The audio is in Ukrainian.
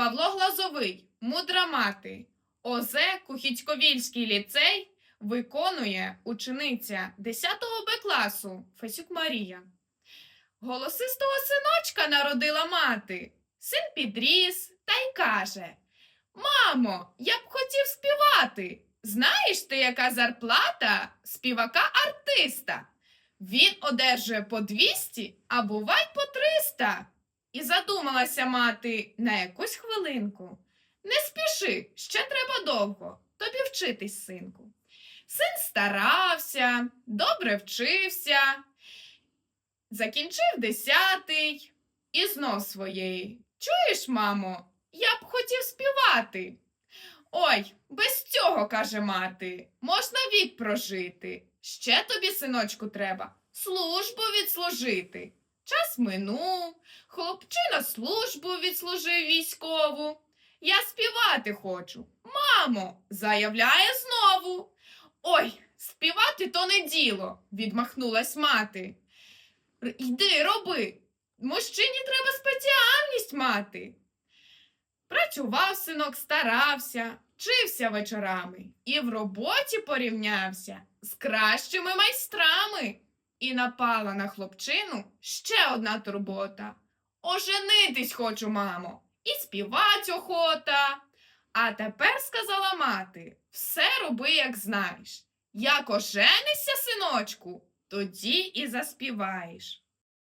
Павло Глазовий, мудра мати, ОЗ Кухітьковільський ліцей виконує учениця 10 Б класу Фесюк Марія. Голосистого синочка народила мати. Син підріс та й каже: Мамо, я б хотів співати. Знаєш ти, яка зарплата співака артиста? Він одержує по 200, а бувай по 300. І задумалася мати на якусь хвилинку. Не спіши, ще треба довго, тобі вчитись, синку. Син старався, добре вчився, закінчив десятий і знов своєї. Чуєш, мамо, я б хотів співати. Ой, без цього, каже мати, можна вік прожити. Ще тобі, синочку, треба службу відслужити. Час минув, хлопчина службу відслужив військову. Я співати хочу. Мамо, заявляє знову. Ой, співати то не діло, відмахнулась мати. Йди, роби. Мужчині треба спеціальність мати. Працював синок, старався, вчився вечорами і в роботі порівнявся з кращими майстрами. І напала на хлопчину ще одна турбота. Оженитись хочу, мамо, і співать охота. А тепер сказала мати, все роби, як знаєш. Як оженишся, синочку, тоді і заспіваєш.